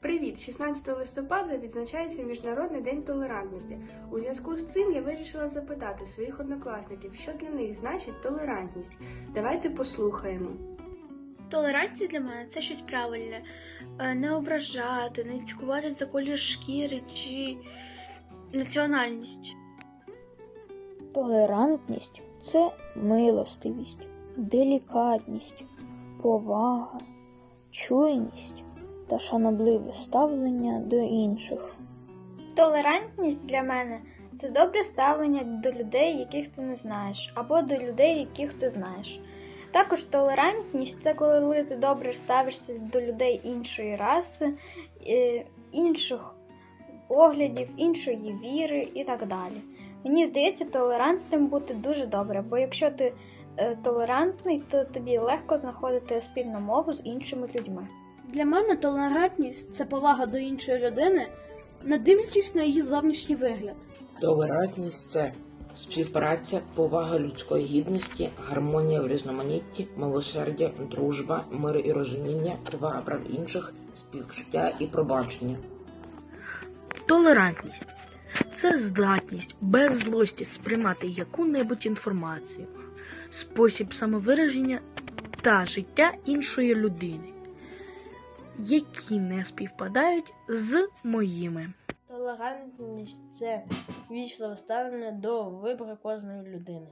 Привіт! 16 листопада відзначається Міжнародний день толерантності. У зв'язку з цим я вирішила запитати своїх однокласників, що для них значить толерантність. Давайте послухаємо. Толерантність для мене це щось правильне. Е, Не ображати, не цькувати за колір шкіри чи національність. Толерантність це милостивість, делікатність, повага, чуйність та шанобливе ставлення до інших. Толерантність для мене це добре ставлення до людей, яких ти не знаєш, або до людей, яких ти знаєш. Також толерантність це коли ти добре ставишся до людей іншої раси, е, інших поглядів, іншої віри і так далі. Мені здається, толерантним бути дуже добре, бо якщо ти е, толерантний, то тобі легко знаходити спільну мову з іншими людьми. Для мене толерантність це повага до іншої людини, не дивлячись на її зовнішній вигляд. Толерантність це співпраця, повага людської гідності, гармонія в різноманітті, милосердя, дружба, мир і розуміння, повага прав інших, співчуття і пробачення. Толерантність це здатність без злості сприймати яку-небудь інформацію, спосіб самовираження та життя іншої людини, які не співпадають з моїми. Толерантність це вічливе ставлення до вибору кожної людини.